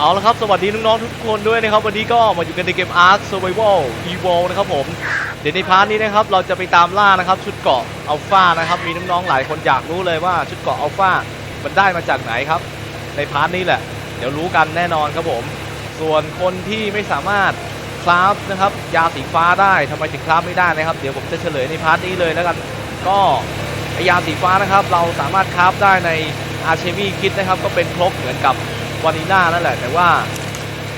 เอาละครับ สวัสดีน้องๆทุกคนด้วยนะครับ วันนี้ก็มาอยู่กันในเกม Ark Survival Evolve นะครับผม เดี๋ยวในพาร์ทนี้นะครับ เราจะไปตามล่านะครับ ชุดเกาะอัลฟานะครับ มีน้องๆหลายคนอยากรู้เลยว่าชุดเกาะอัลฟามันได้มาจากไหนครับ ในพาร์ทนี้แหละ เดี๋ยวรู้กันแน่นอนครับผม ส่วนคนที่ไม่สามารถคราฟนะครับ ยาสีฟ้าได้ทำไมถึงคราฟไม่ได้นะครับ เดี๋ยวผมจะเฉลยในพาร์ทนี้เลยแล้วกัน ก็ไอยาสีฟ้านะครับ เราสามารถคราฟได้ในอาร์เชมีคิดนะครับ ก็เป็นครกเหมือนกับ วานิน่านั่นแหละ แต่ว่า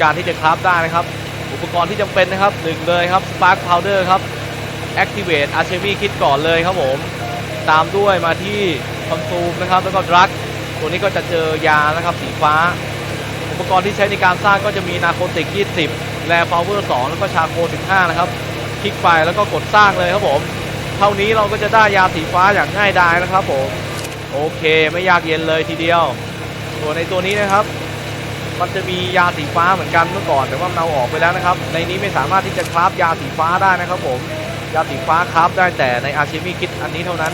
การที่จะคราฟได้นะครับ อุปกรณ์ที่จำเป็นนะครับหนึ่งเลยครับ Spark Powder ครับ Activate Archery Kit ก่อนเลยครับผม ตามด้วยมาที่ Consume นะครับ แล้วก็ Drug ตัวนี้ก็จะเจอยานะครับสีฟ้า อุปกรณ์ที่ใช้ในการสร้างก็จะมีนาโคติก 20 แร Power 2แล้วก็ชาโค 15 นะครับ คลิกไปแล้วก็กดสร้างเลยครับผม เท่านี้เราก็จะได้ยาสีฟ้าอย่างง่ายดายนะครับผม โอเคไม่ยากเย็นเลยทีเดียวส่วในตัวนี้นะครับ มันจะมียาสีฟ้าเหมือนกันเมื่อก่อน แต่ว่าเอาออกไปแล้วนะครับ ในนี้ไม่สามารถที่จะคราฟยาสีฟ้าได้นะครับผมยาสีฟ้าคราฟได้แต่ในอาชีมีคิดอันนี้เท่านั้น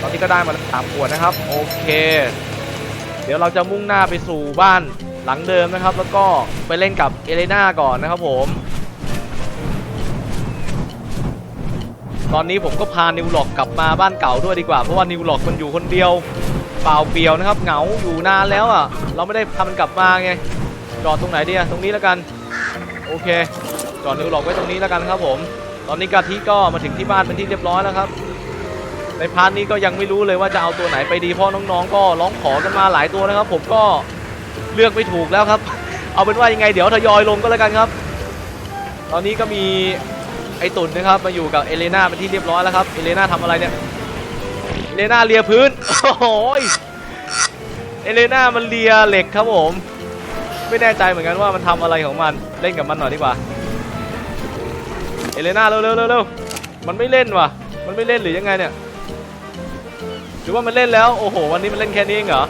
ตอนนี้ก็ได้มาสามขวดนะครับ โอเค เดี๋ยวเราจะมุ่งหน้าไปสู่บ้านหลังเดิมนะครับ แล้วก็ไปเล่นกับเอเลนาก่อนนะครับผมตอนนี้ผมก็พานิวล็อกกลับมาบ้านเก่าด้วยดีกว่า เพราะว่านิวล็อกมันอยู่คนเดียว เปล่าเปลี่ยวนะครับเหงาอยู่นานแล้วอะ เราไม่ได้ทำมันกลับมาไง จอดตรงไหนดีอะตรงนี้แล้วกัน โอเค จอดนิวล็อกไว้ตรงนี้แล้วกันครับผม ตอนนี้กะทิก็มาถึงที่บ้านเป็นที่เรียบร้อยแล้วครับ ในพาร์ทนี้ก็ยังไม่รู้เลยว่าจะเอาตัวไหนไปดีเพราะน้องๆ ก็ร้องขอกันมาหลายตัวนะครับ ผมก็เลือกไม่ถูกแล้วครับ เอาเป็นว่ายังไงเดี๋ยวทยอยลงก็แล้วกันครับ ตอนนี้ก็มีไอตุ่นนะครับมาอยู่กับเอเลนาเป็นที่เรียบร้อยแล้วครับ เอเลนาทำอะไรเนี่ย เอเลน่าเลียพื้น โอ้โหยเอเลน่ามันเลียเหล็กครับผม ไม่แน่ใจเหมือนกันว่ามันทำอะไรของมัน เล่นกับมันหน่อยดีกว่า เอเลน่าเร็วเร็วเร็วเร็วมันไม่เล่นว่ะ มันไม่เล่นหรือยังไงเนี่ย หรือว่ามันเล่นแล้ว โอ้โห วันนี้มันเล่นแค่นี้เองเหรอ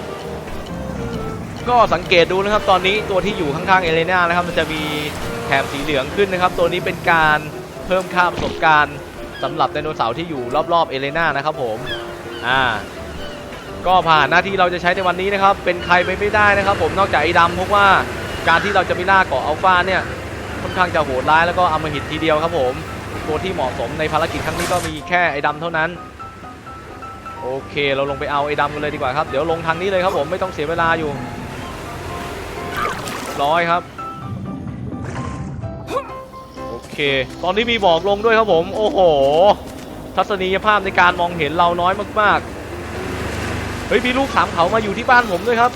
ก็สังเกตดูนะครับ ตอนนี้ตัวที่อยู่ข้างๆเอเลน่านะครับ มันจะมีแถบสีเหลืองขึ้นนะครับ ตัวนี้เป็นการเพิ่มค่าประสบการณ์สำหรับไดโนเสาร์ที่อยู่รอบๆเอเลน่านะครับผม อ่าก็ผ่านหน้าที่เราจะใช้ในวันนี้นะครับ เป็นใครไปไม่ได้นะครับ ผมนอกจากไอ้ดำเพราะว่าการที่เราจะไปล่าเกาะอัลฟาเนี่ยค่อนข้างจะโหดร้ายแล้วก็อมหิตทีเดียวครับผมตัวที่เหมาะสมในภารกิจครั้งนี้ก็มีแค่ไอ้ดำเท่านั้น โอเคเราลงไปเอาไอ้ดำกันเลยดีกว่าครับเดี๋ยวลงทางนี้เลยครับผมไม่ต้องเสียเวลาอยู่ร้อยครับโอเค ตอนนี้มีบอกลงด้วยครับผม โอ้โห ทัศนียภาพในการมองเห็นเราน้อยมากๆ เฮ้ยมีลูกสามเขามาอยู่ที่บ้านผมด้วยครับ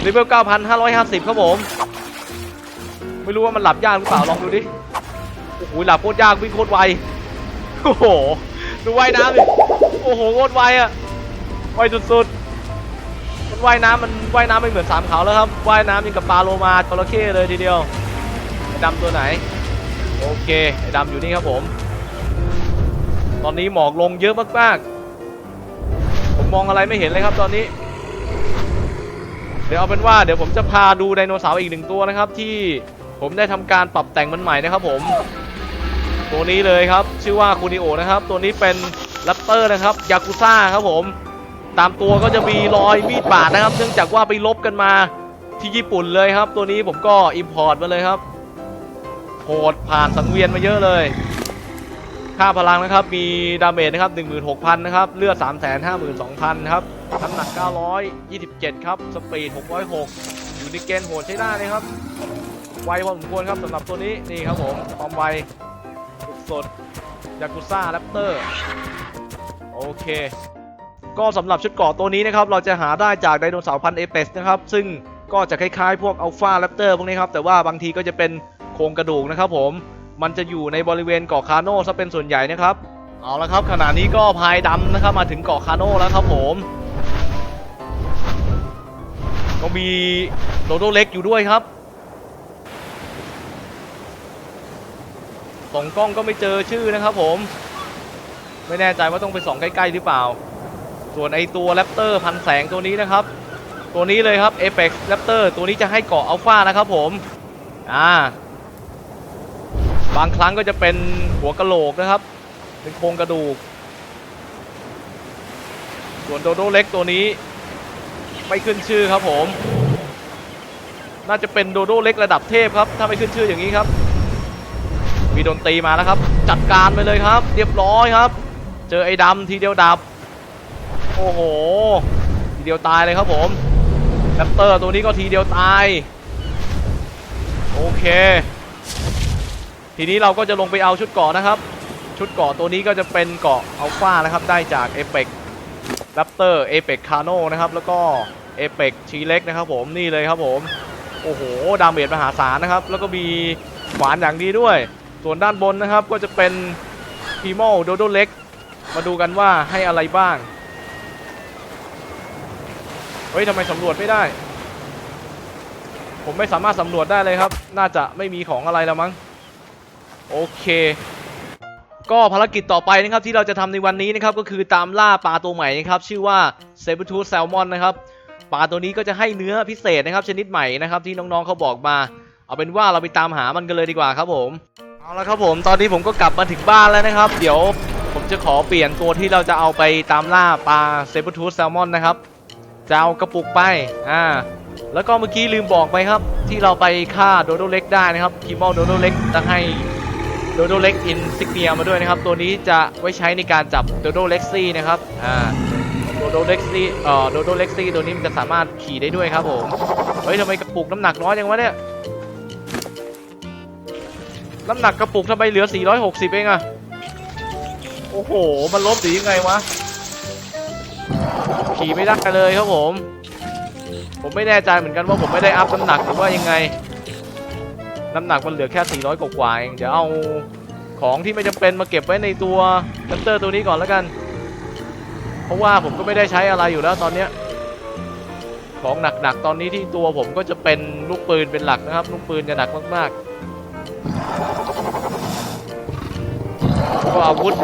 เลเวล9,550 ครับผม ไม่รู้ว่ามันหลับยากหรือเปล่าลองดูดิ โอ้โหหลับโคตรยากวิ่งโคตรไว โอ้โห ดูว่ายน้ำดิ โอ้โหโคตรไวอะไวสุดๆ มันว่ายน้ำมันว่ายน้ำไม่เหมือนสามเขาแล้วครับ ว่ายน้ำยังกับปลาโลมาจระเข้เลยทีเดียวไอ้ดำตัวไหน โอเคไอ้ดำอยู่นี่ครับผม ตอนนี้หมอกลงเยอะมากๆ ผมมองอะไรไม่เห็นเลยครับตอนนี้ เดี๋ยวเอาเป็นว่าเดี๋ยวผมจะพาดูไดโนเสาร์อีกหนึ่งตัวนะครับ ที่ผมได้ทำการปรับแต่งมันใหม่นะครับ ผม ตัวนี้เลยครับชื่อว่าคูนิโอนะครับ ตัวนี้เป็นแรปเตอร์นะครับยากุซ่าครับผม ตามตัวก็จะมีรอยมีดบาดนะครับ เนื่องจากว่าไปลบกันมาที่ญี่ปุ่นเลยครับ ตัวนี้ผมก็อิมพอร์ตมาเลยครับโหดผ่านสังเวียนมาเยอะเลย ค่าพลังนะครับ มีดาเมจนะครับ 16,000 นะครับ เลือด 352,000ครับ น้ำหนัก 927 ครับ สปีด 606 อยู่ในเกณฑ์โหดใช้ได้เลยครับ ไวพอสมควรครับสำหรับตัวนี้ นี่ครับผม ความไวสดยากุซ่าแรปเตอร์ โอเค ก็สำหรับชุดเกราะตัวนี้นะครับ เราจะหาได้จากไดโนเสาร์พันเอเปสนะครับ ซึ่งก็จะคล้ายๆ พวกอัลฟาแรปเตอร์พวกนี้ครับ แต่ว่าบางทีก็จะเป็นโครงกระดูกนะครับผม มันจะอยู่ในบริเวณเกาะคาโน่ซะเป็นส่วนใหญ่นะครับ เอาละครับ ขณะนี้ก็พายดำนะครับมาถึงเกาะคาโน่แล้วครับผม ก็มีโดโดเล็กอยู่ด้วยครับส่องกล้องก็ไม่เจอชื่อนะครับผม ไม่แน่ใจว่าต้องไปส่องใกล้ๆหรือเปล่า ส่วนไอตัวแรปเตอร์พันแสงตัวนี้นะครับ ตัวนี้เลยครับ Apex Raptor ตัวนี้จะให้เกาะอัลฟานะครับผม อ่า บางครั้งก็จะเป็นหัวกะโหลกนะครับ เป็นโครงกระดูก ส่วนโดโดเล็กตัวนี้ไม่ขึ้นชื่อครับผม น่าจะเป็นโดโดเล็กระดับเทพครับ ถ้าไม่ขึ้นชื่ออย่างนี้ครับ มีดนตรีมาแล้วครับ จัดการไปเลยครับ เรียบร้อยครับ เจอไอ้ดำทีเดียวดับ โอ้โห ทีเดียวตายเลยครับผมแรปเตอร์ตัวนี้ก็ทีเดียวตาย โอเค ทีนี้เราก็จะลงไปเอาชุดเกาะนะครับ ชุดเกาะตัวนี้ก็จะเป็นเกาะอัลฟานะครับ ได้จากเอ e ปกแรปเตอร์เอ e ปกคาโนนะครับ แล้วก็เอ e ปกชีเล็กนะครับผมนี่เลยครับผม โอ้โห ดาเมจมหาศาลนะครับ แล้วก็มีขวานอย่างดีด้วย ส่วนด้านบนนะครับก็จะเป็นพีโมโดโดเล็ก มาดูกันว่าให้อะไรบ้าง เฮ้ยทำไมสำรวจไม่ได้ ผมไม่สามารถสำรวจได้เลยครับ น่าจะไม่มีของอะไรแล้วมั้ง โอเคก็ภารกิจต่อไปนะครับที่เราจะทำในวันนี้นะครับก็คือตามล่าปลาตัวใหม่นะครับชื่อว่าเซเบ r ทูแซลมอนนะครับปลาตัวนี้ก็จะให้เนื้อพิเศษนะครับชนิดใหม่นะครับที่น้องๆเขาบอกมา เอาเป็นว่าเราไปตามหามันกันเลยดีกว่าครับผมเอาละครับผมตอนนี้ผมก็กลับมาถึงบ้านแล้วนะครับ เดี๋ยวผมจะขอเปลี่ยนตัวที่เราจะเอาไปตามล่าปลาเซเบ r ทูแซลมอนนะครับจะเอากระปุกไปอ่าแล้วก็เมื่อกี้ลืมบอกไปครับที่เราไปฆ่าโดโดเล็กได้นะครับคิมอลโดโดเล็กจะให้ โดโดเล็กอินซิกเนียมาด้วยนะครับ ตัวนี้จะไว้ใช้ในการจับโดโดเล็กซี่นะครับอ่าโดโดเล็กซี่เอ่อโดโดเล็กซี่ตัวนี้มันจะสามารถขี่ได้ด้วยครับผมเฮ้ยทำไมกระปุกน้ำหนักน้อยจังวะเนี่ยน้ำหนักกระปุกทำไมเหลือ 460 เองอะโอ้โห มันลบหรือยังไงวะ ขี่ไม่ได้เลยครับผม ผมไม่แน่ใจเหมือนกันว่าผมไม่ได้อัพน้ำหนักหรือว่ายังไง น้ำหนักมันเหลือแค่ 400 กว่าเองเดี๋ยวเอาของที่ไม่จำเป็นมาเก็บไว้ในตัวแรปเตอร์ตัวนี้ก่อนแล้วกัน เพราะว่าผมก็ไม่ได้ใช้อะไรอยู่แล้วตอนเนี้ยของหนักๆตอนนี้ที่ตัวผมก็จะเป็นลูกปืนเป็นหลักนะครับลูกปืนจะหนักมากๆก็อาวุธ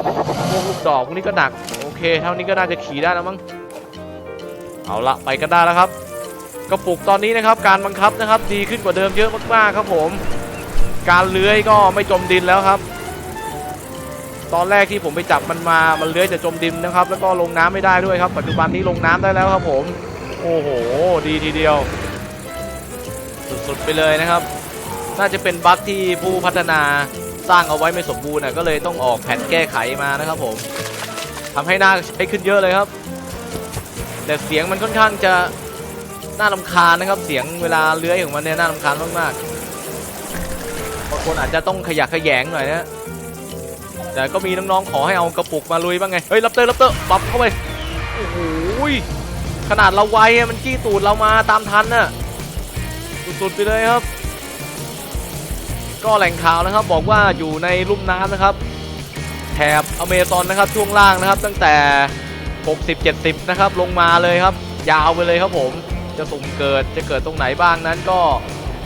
พวกลูกดอกพวกนี้ก็หนักโอเค เท่านี้ก็น่าจะขี่ได้แล้วมั้งเอาละไปกันได้แล้วครับกระปุกตอนนี้นะครับการบังคับนะครับ ดีขึ้นกว่าเดิมเยอะมากๆครับผม การเลื้อยก็ไม่จมดินแล้วครับ ตอนแรกที่ผมไปจับมันมามันเลื้อยจะจมดินนะครับ แล้วก็ลงน้ำไม่ได้ด้วยครับ ปัจจุบันนี้ลงน้ำได้แล้วครับผม โอ้โห ดีทีเดียว สุดๆไปเลยนะครับ น่าจะเป็นบั๊กที่ผู้พัฒนาสร้างเอาไว้ไม่สมบูรณ์นะก็เลยต้องออกแผนแก้ไขมานะครับผมทำให้หน้าใช้ขึ้นเยอะเลยครับ แต่เสียงมันค่อนข้างจะน่ารำคาญนะครับ เสียงเวลาเลื้อยของมันเนี่ยน่ารำคาญมากๆ บางคนอาจจะต้องขยักขยงหน่อยนะแต่ก็มีน้องๆขอให้เอากระปุกมาลุยบ้างไงเฮ้ยรับเตอร์รับเตอร์ปับเข้าไปโอ้โหยขนาดเราไวอะมันจี้ตูดเรามาตามทันน่ะสุดๆไปเลยครับ ก็แหล่งข่าวนะครับบอกว่าอยู่ในลุ่มน้ำนะครับแถบอเมซอนนะครับช่วงล่างนะครับ ตั้งแต่ 60-70 นะครับลงมาเลยครับ ยาวไปเลยครับผมจะสุ่มเกิดจะเกิดตรงไหนบ้างนั้นก็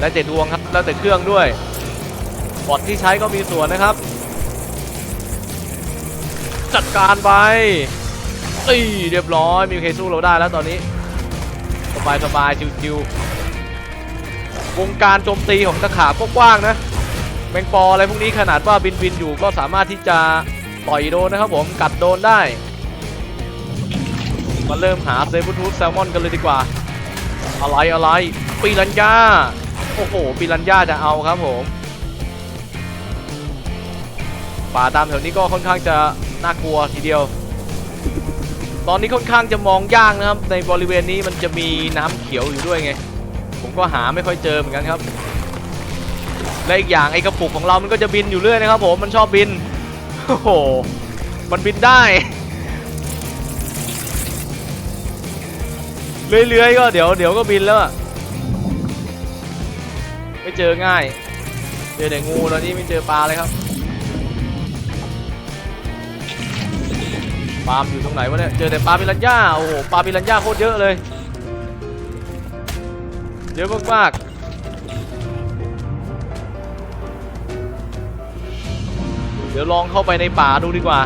แล้วแต่ดวงครับแล้วแต่เครื่องด้วย บอทที่ใช้ก็มีส่วนนะครับ จัดการไปตีเรียบร้อยมีใคสู้เราได้แล้วตอนนี้ สบายสบายจิวๆวงการโจมตีของตะขาบกว้างนะแมงปออะไรพวกนี้ขนาดว่าบินบินๆอยู่ก็สามารถที่จะต่อยโดนนะครับผมกัดโดนได้มาเริ่มหาเซฟทูธแซลมอนกันเลยดีกว่า อะไรอะไรปีรัญญาโอ้โหปีรัญญาจะเอาครับผม ป่าตามแถวนี้ก็ค่อนข้างจะน่ากลัวทีเดียว ตอนนี้ค่อนข้างจะมองยากนะครับ ในบริเวณนี้มันจะมีน้ำเขียวอยู่ด้วยไง ผมก็หาไม่ค่อยเจอเหมือนกันครับ และอีกอย่างไอ้กระปุกของเรามันก็จะบินอยู่เรื่อยนะครับผมมันชอบบินโอ้โหมันบินได้เลื้อยๆก็เดี๋ยวเดี๋ยวก็บินแล้วอะไม่เจอง่าย เจอแต่งูตอนนี้ไม่เจอปลาเลยครับ ปลาล์มอยู่ตรงไหนวะเนี่ย เจอแต่ปลาปิรันย่า โอ้โหปลาปิรันย่าโคตรเยอะเลย เยอะมากๆ เดี๋ยวลองเข้าไปในป่าดูดีกว่า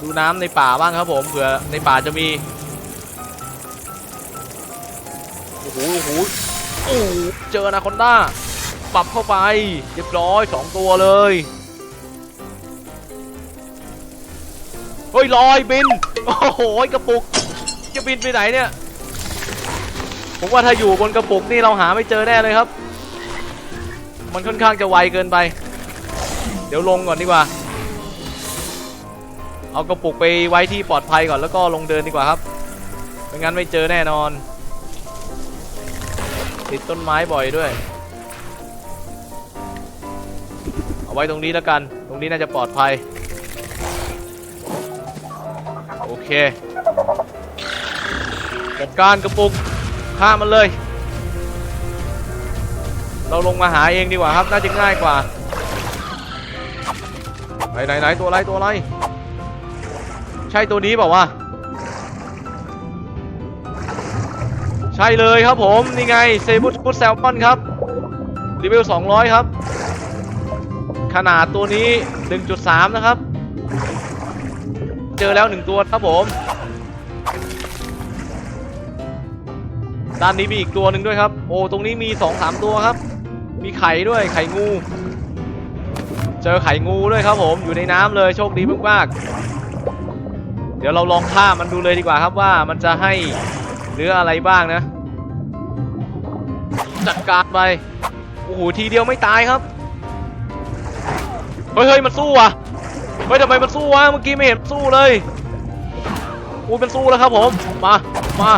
ดูน้ำในป่าบ้างครับผม เผื่อในป่าจะมี โอ้โหโอ้โห อ้เจออนาคอนด้าปรับเข้าไปเรียบร้อยสองตัวเลยเฮ้ยลอยบินโอ้โหกระปุกจะบินไปไหนเนี่ยผมว่าถ้าอยู่บนกระปุกนี่เราหาไม่เจอแน่เลยครับ มันค่อนข้างจะไวเกินไป เดี๋ยวลงก่อนดีกว่า เอากระปุกไปไว้ที่ปลอดภัยก่อนแล้วก็ลงเดินดีกว่าครับไม่งั้นไม่เจอแน่นอน ติดต้นไม้บ่อยด้วย เอาไว้ตรงนี้แล้วกัน ตรงนี้น่าจะปลอดภัย โอเค จัดการกระปุกฆ่ามันเลย เราลงมาหาเองดีกว่าครับ น่าจะง่ายกว่า ไหนไหนไหนตัวอะไรตัวอะไร ใช่ตัวนี้เปล่าวะ ช่เลยครับผมนี่ไงเซบุตฟุตแซลมอนครับรีวิว200 ครับ ขนาดตัวนี้ 1.3 นะครับ เจอแล้ว 1 ตัวครับผม ด้านนี้มีอีกตัวหนึ่งด้วยครับ โอ้ตรงนี้มี 2-3 ตัวครับ มีไข่ด้วยไข่งู เจอไข่งูด้วยครับผมอยู่ในน้ำเลยโชคดีมากๆเดี๋ยวเราลองฆ่ามันดูเลยดีกว่าครับว่ามันจะให้ นื้ออะไรบ้างนะ จัดการไป โอ้โห ทีเดียวไม่ตายครับ เฮ้ยเฮ้ยมันสู้อะเฮ้ยทำไมมันสู้วะ เมื่อกี้ไม่เห็นสู้เลยอุ้ยมันสู้แล้วครับผม มา มา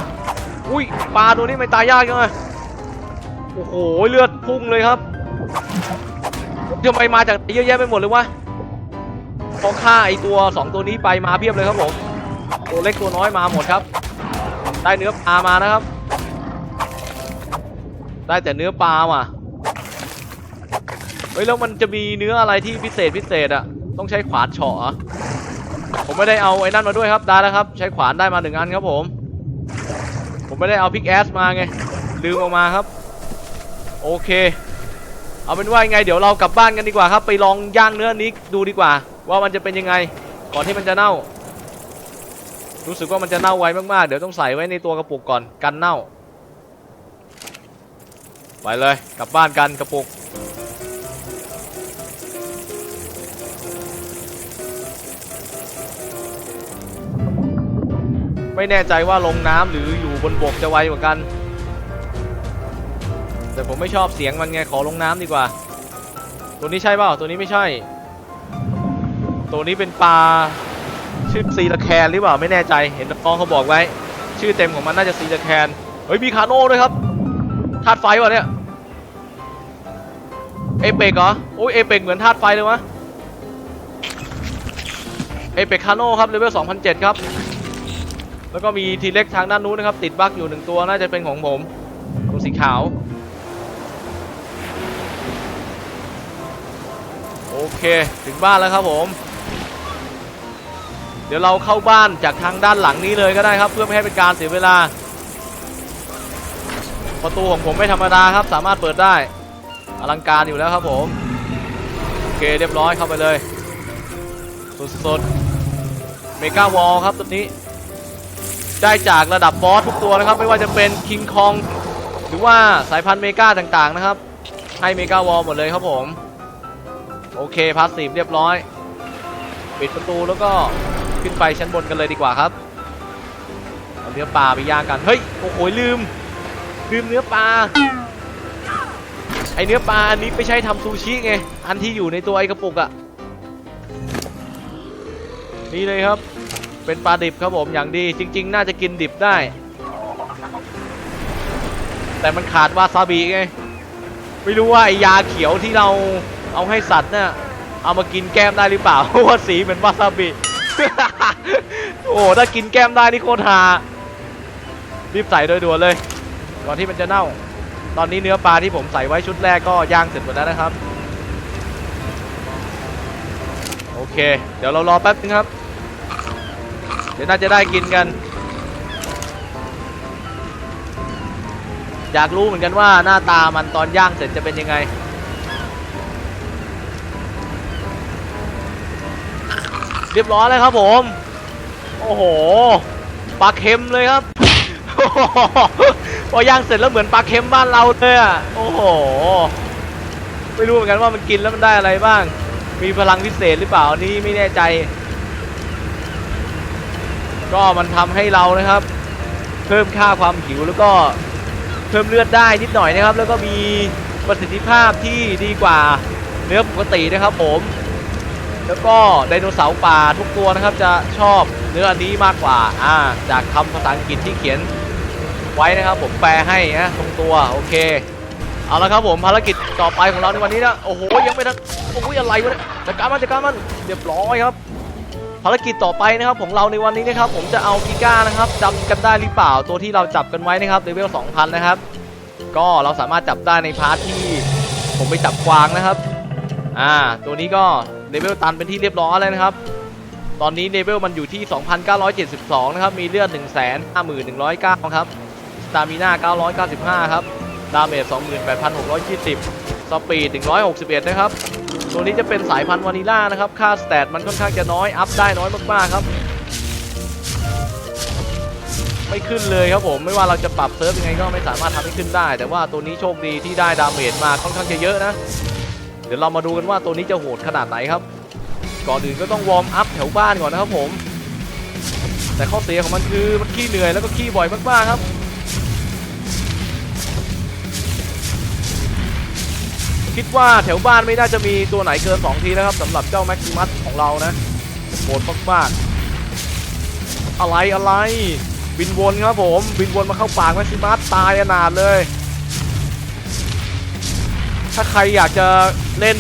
อุ้ย ปลาตัวนี้ไม่ตายยากจังเลยโอ้โห เลือดพุ่งเลยครับทำไมมาจากเยอะแยะไปหมดเลยวะพอฆ่าไอตัวสองตัวนี้ไปมาเพียบเลยครับผม ตัวเล็กตัวน้อยมาหมดครับ ได้เนื้อปลามานะครับ ได้แต่เนื้อปลาว่ะเฮ้ยแล้วมันจะมีเนื้ออะไรที่พิเศษพิเศษอะต้องใช้ขวานเฉาะผมไม่ได้เอาไอ้นั่นมาด้วยครับได้แล้วครับ ใช้ขวานได้มาหนึ่งอันครับผม ผมไม่ได้เอาพิกแอสมาไงลืมออกมาครับ โอเค เอาเป็นว่ายังไงเดี๋ยวเรากลับบ้านกันดีกว่าครับ ไปลองย่างเนื้อนี้ดูดีกว่า ว่ามันจะเป็นยังไง ก่อนที่มันจะเน่า รู้สึกว่ามันจะเน่าไวมากๆ เดี๋ยวต้องใส่ไว้ในตัวกระปุกก่อนกันเน่า ไปเลยกลับบ้านกันกระปุก ไม่แน่ใจว่าลงน้ำหรืออยู่บนบกจะไวกว่ากัน แต่ผมไม่ชอบเสียงมันไงขอลงน้ำดีกว่า ตัวนี้ใช่เปล่าตัวนี้ไม่ใช่ ตัวนี้เป็นปลา ชื่อซีลาแคนหรือเปล่าไม่แน่ใจเห็นน้องเขาบอกไว้ ชื่อเต็มของมันน่าจะซีลาแคนเฮ้ยมีคาโน่ด้วยครับธาตุไฟวะเนี่ยเอเปกเหรอโอ้ยเอเปกเหมือนธาตุไฟเลยวะเอเปกคาโน่ครับเลเวล2007 ครับ แล้วก็มีทีเล็กทางด้านนู้นนะครับ ติดบั๊กอยู่หนึ่งตัวน่าจะเป็นของผมตัวสีขาว โอเค ถึงบ้านแล้วครับผม ดี๋ยวเราเข้าบ้านจากทางด้านหลังนี้เลยก็ได้ครับ เพื่อไม่ให้เป็นการเสียเวลา ประตูของผมไม่ธรรมดาครับ สามารถเปิดได้ อลังการอยู่แล้วครับผมโอเคเรียบร้อยเข้าไปเลย สุดๆเมกาวอลครับตัวนี้ ได้จากระดับบอสทุกตัวนะครับ ไม่ว่าจะเป็นคิงคองหรือว่าสายพันธุ์เมกาต่างๆนะครับ ให้เมกาวอลหมดเลยครับผม โอเคพาสซีฟเรียบร้อย ปิดประตูแล้วก็ ขึ้นไปชั้นบนกันเลยดีกว่าครับเอาเนื้อปลาไปย่างกัน เฮ้ย โอ้โหลืม ลืมเนื้อปลา ไอเนื้อปลาอันนี้ไม่ใช่ทำซูชิไง อันที่อยู่ในตัวไอกระปุกอะนี่เลยครับ เป็นปลาดิบครับผมอย่างดี จริง ๆ น่าจะกินดิบได้ แต่มันขาดวาซาบิไง ไม่รู้ว่าไอยาเขียวที่เราเอาให้สัตว์เนี่ยเอามากินแก้มได้หรือเปล่าเพราะว่าสีเหมือนวาซาบิ โอ้ ถ้ากินแก้มได้นี่โคตรฮารีบใส่โดยด่วนเลย ก่อนที่มันจะเน่า ตอนนี้เนื้อปลาที่ผมใส่ไว้ชุดแรกก็ย่างเสร็จหมดแล้วนะครับ โอเค เดี๋ยวเรารอแป๊บนึงครับ เดี๋ยวน่าจะได้กินกัน อยากรู้เหมือนกันว่าหน้าตามันตอนย่างเสร็จจะเป็นยังไง เรียบร้อยแล้วครับผม โอ้โห ปลาเค็มเลยครับ พอย่างเสร็จแล้วเหมือนปลาเค็มบ้านเราเลยอะ โอ้โห ไม่รู้เหมือนกันว่ามันกินแล้วมันได้อะไรบ้าง มีพลังพิเศษหรือเปล่านี่ไม่แน่ใจ ก็มันทำให้เรานะครับ เพิ่มค่าความหิวแล้วก็เพิ่มเลือดได้นิดหน่อยนะครับ แล้วก็มีประสิทธิภาพที่ดีกว่าเนื้อปกตินะครับผม แล้วก็ไดโนเสาร์ป่าทุกตัวนะครับจะชอบเนื้ออันนี้มากกว่าอ่าจากคำภาษาอังกฤษที่เขียนไว้นะครับ ผมแปลให้นะตรงตัวโอเคเอาละครับผมภารกิจต่อไปของเราในวันนี้นะโอ้โหยังไม่ทันโอ้ยอะไรวะเนี่ยจัดการมันจัดการมันเรียบร้อยครับภารกิจต่อไปนะครับของเราในวันนี้นะครับ ผมจะเอากิก้านะครับจำกันได้หรือเปล่าตัวที่เราจับกันไว้นะครับเลเวล2,000 นะครับ ก็เราสามารถจับได้ในพาร์ทที่ผมไปจับกวางนะครับ อ่า ตัวนี้ก็ เลเวลตันเป็นที่เรียบร้อยแล้วนะครับ ตอนนี้เลเวลมันอยู่ที่ 2,972 นะครับ มีเลือด 1 5 1 0 0 9 ครับสตามิน่า 995 ครับ ดาเมจ 28,620 สปีด 161 นะครับ ตัวนี้จะเป็นสายพันธุ์วานิล่านะครับ ค่าสแตทมันค่อนข้างจะน้อย อัพได้น้อยมากๆครับ ไม่ขึ้นเลยครับผม ไม่ว่าเราจะปรับเซิร์ฟยังไงก็ไม่สามารถทำให้ขึ้นได้ แต่ว่าตัวนี้โชคดีที่ได้ดาเมจมาค่อนข้างจะเยอะนะ ดี๋ยวเรามาดูกันว่าตัวนี้จะโหดขนาดไหนครับ ก่อนอื่นก็ต้องวอร์มอัพแถวบ้านก่อนนะครับผม แต่ข้อเสียของมันคือมันขี้เหนื่อยแล้วก็ขี้บ่อยมากๆครับคิดว่าแถวบ้านไม่น่าจะมีตัวไหนเกิน 2 ทีนะครับสำหรับเจ้าแม็กซิมัสของเรานะโหดมากๆอะไรอะไร บินวนครับผม บินวนมาเข้าปากแม็กซิมัสตายอนาถเลย ถ้าใครอยากจะเล่น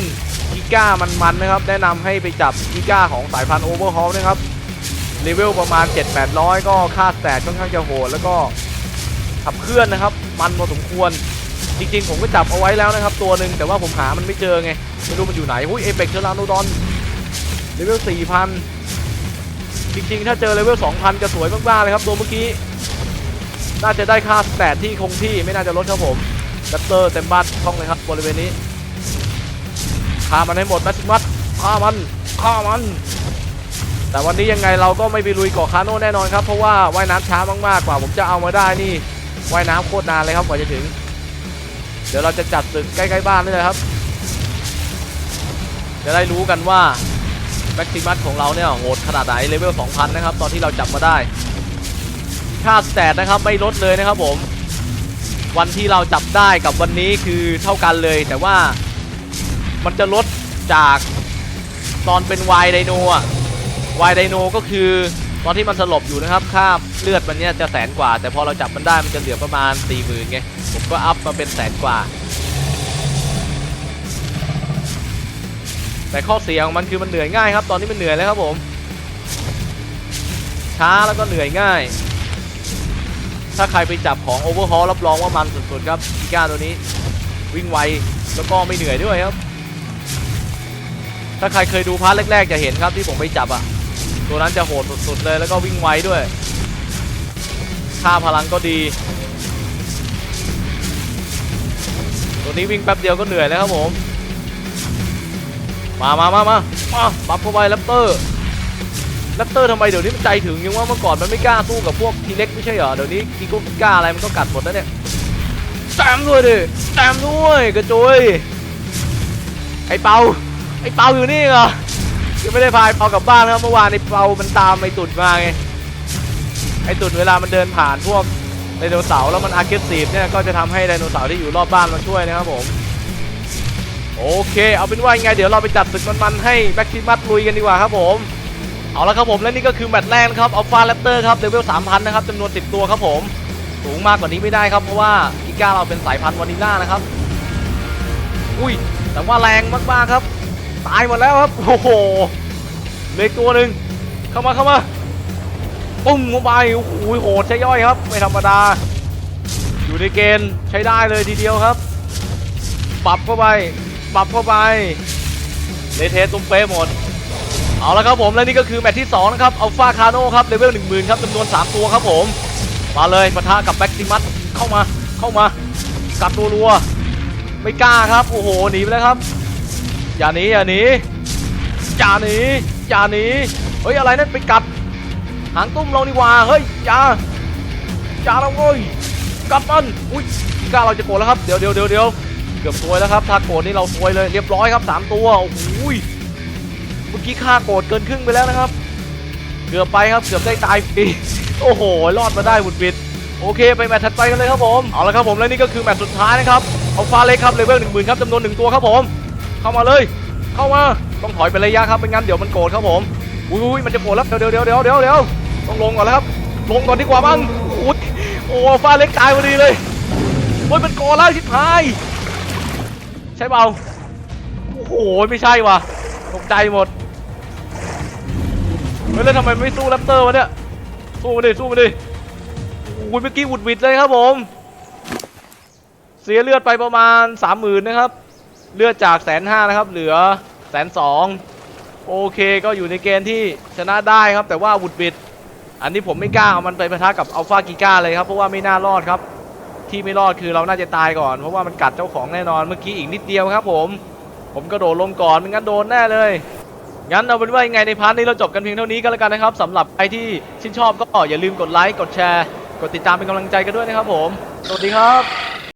กิก้ามันๆนะครับ แนะนำให้ไปจับกิก้าของสายพันธุ์โอเวอร์ฮอลนะครับเลเวลประมาณ 7-800 ก็ค่าสแตทค่อนข้างจะโหดแล้วก็ขับเคลื่อนนะครับ มันพอสมควรจริงๆ ผมก็จับเอาไว้แล้วนะครับ ตัวหนึ่งแต่ว่าผมหามันไม่เจอไง ไม่รู้มันอยู่ไหนหุ้ยเอเปกเทอร์ลาโนดอนเลเวล4,000 จริงๆ ถ้าเจอเลเวล2,000 จะสวยมากๆเลยครับ ตัวเมื่อกี้ น่าจะได้ค่าสแตทที่คงที่ไม่น่าจะลดครับผม ดัตเตอร์เต็มบ้านช่องเลยครับบริเวณนี้ฆ่ามันให้หมดแมสซิมัสฆ่ามันฆ่ามัน แต่วันนี้ยังไงเราก็ไม่ไปลุยเกาะคาโน่แน่นอนครับเพราะว่าว่ายน้ำช้ามากๆกว่า ผมจะเอามาได้นี่ว่ายน้ำโคตรนานเลยครับกว่าจะถึง เดี๋ยวเราจะจัดศึกใกล้ๆบ้านนี่เลยครับจะได้รู้กันว่าแม็กซิมัสของเราเนี่ยโหดขนาดไหนเลเวล 2,000 นะครับ ตอนที่เราจับมาได้ ค่าสแตทนะครับ ไม่ลดเลยนะครับผม วันที่เราจับได้กับวันนี้คือเท่ากันเลย แต่ว่ามันจะลดจากตอนเป็นวายไดโนอะวายไดโนก็คือตอนที่มันสลบอยู่นะครับค่าเลือดมันเนี่ยจะแสนกว่า แต่พอเราจับมันได้มันจะเหลือประมาณ4 0,000ไงผมก็อัพมาเป็นแสนกว่า แต่ข้อเสียของมันคือมันเหนื่อยง่ายครับ ตอนนี้มันเหนื่อยแล้วครับผม ช้าแล้วก็เหนื่อยง่าย ถ้าใครไปจับของโอเวอร์ฮอลรับรองว่ามันสุดๆครับอีก้าตัวนี้วิ่งไวแล้วก็ไม่เหนื่อยด้วยครับ ถ้าใครเคยดูพาร์ทแรกๆจะเห็นครับที่ผมไปจับอะตัวนั้นจะโหดสุดๆเลยแล้วก็วิ่งไวด้วยค่าพลังก็ดี ตัวนี้วิ่งแป๊บเดียวก็เหนื่อยแล้วครับผม มามามามามาปับเข้าไปแรปเตอร์ แรปเตอร์ทำไมเดี๋ยวนี้มันใจถึงยังว่าเมื่อก่อนมันไม่กล้าสู้กับพวกทีเล็กไม่ใช่เหรอเดี๋ยวนี้กีโก้กิก้าอะไรมันก็กัดหมดแล้วเนี่ยแต้มด้วยดิแต้มด้วยกระจุยไอเปาไอเปาอยู่นี่เหรอยังไม่ได้พาไอ้เปากลับบ้านนะครับเมื่อวานไอเปามันตามไอตุ่นมาไงไอตุ่นเวลามันเดินผ่านพวกไดโนเสาร์แล้วมันอาร์เกสซีฟเนี่ยก็จะทำให้ไดโนเสาร์ที่อยู่รอบบ้านมาช่วยนะครับผมโอเค เอาเป็นว่ายังไงเดี๋ยวเราไปจัดศึกมันๆให้แบ็กซิมัสลุยกันดีกว่าครับผม เอาละครับผมและนี่ก็คือแมตช์แรกนะครับอัลฟาแรปเตอร์ครับเลเวล3,000นะครับจำนวน 10 ตัวครับผมสูงมากกว่านี้ไม่ได้ครับเพราะว่ากิก้าเราเป็นสายพันธุ์วานิล่านะครับ อุ้ยแต่ว่าแรงมากๆครับ ตายหมดแล้วครับโอ้โหเหลยตัวหนึ่งเข้ามาเข้ามาปุ้มลงไปโอ้โหโหดใช่ย่อยครับไม่ธรรมดา อยู่ในเกณฑ์ใช้ได้เลยทีเดียวครับปรับเข้าไปปรับเข้าไปเลเทสตุ้มเป๊ะหมด เอาละครับผมและนี่ก็คือแมตช์ที่2นะครับอัลฟาคาโนครับเลเวล10,000ครับจำนวน 3 ตัวครับผม มาเลยปะทะกับแบ็กซิมัสเข้ามาเข้ามากัดตัวรัวไม่กล้าครับโอ้โหหนีไปแล้วครับ อย่าหนีอย่าหนีอย่าหนีอย่าหนีเฮ้ยอะไรนั่นไปกัด หางตุ้มเรานี่ว่าเฮ้ยอย่าอย่าเราเว้ยกัดมันอุ้ยอีกาเราจะโกรธแล้วครับเดี๋ยวเดี๋ยวเดี๋ยวเดี๋ยวเกือบซวยแล้วครับถ้าโกรธนี่เราซวยเลยเรียบร้อยครับสามตัวโอ้โหย เมื่อกี้ค่าโกรธเกินครึ่งไปแล้วนะครับ เกือบไปครับเกือบได้ตายฟรีโอ้โห รอดมาได้บุดบิดโอเค ไปแมตช์ถัดไปกันเลยครับผมเอาละครับผมและนี่ก็คือแมตช์สุดท้ายนะครับเอาฟ้าเล็กครับเลเวลหนึ่งหมื่นครับจำนวนหนึ่งตัวครับผม เข้ามาเลย เข้ามาต้องถอยไประยะครับไม่งั้นเดี๋ยวมันโกรธครับผมอุ้ยมันจะโกรธแล้วเดี๋ยวเดี๋ยวเดี๋ยวเดี๋ยวเดี๋ยวต้องลงก่อนแล้วครับ ลงก่อนดีกว่าบ้างอุ้ยโอ้ฟ้าเล็กตายพอดีเลยโอ้ยมันโกรธแล้วชิบหายใช่เปล่าโอ้โหไม่ใช่ว่ะ ใจหมดเฮ้ยแล้วทำไมไม่สู้แรปเตอร์วะเนี่ย สู้มาดิ สู้มาดิโอ้ยเมื่อกี้หวุดหวิดเลยครับผม เสียเลือดไปประมาณสามหมื่นนะครับ เลือดจากแสนห้านะครับ เหลือแสนสองโอเคก็อยู่ในเกณฑ์ที่ชนะได้ครับ แต่ว่าหวุดหวิด อันนี้ผมไม่กล้าเอามันไปปะทะกับอัลฟากิก้าเลยครับ เพราะว่าไม่น่ารอดครับ ที่ไม่รอดคือเราน่าจะตายก่อน เพราะว่ามันกัดเจ้าของแน่นอน เมื่อกี้อีกนิดเดียวครับผม ผมกระโดดลงก่อนไม่งั้นโดนแน่เลย งั้นเอาเป็นว่ายังไงในพาร์ทนี้เราจบกันเพียงเท่านี้ก็แล้วกันนะครับสำหรับใครที่ชื่นชอบก็อย่าลืมกดไลค์กดแชร์ กดติดตามเป็นกำลังใจกันด้วยนะครับผม สวัสดีครับ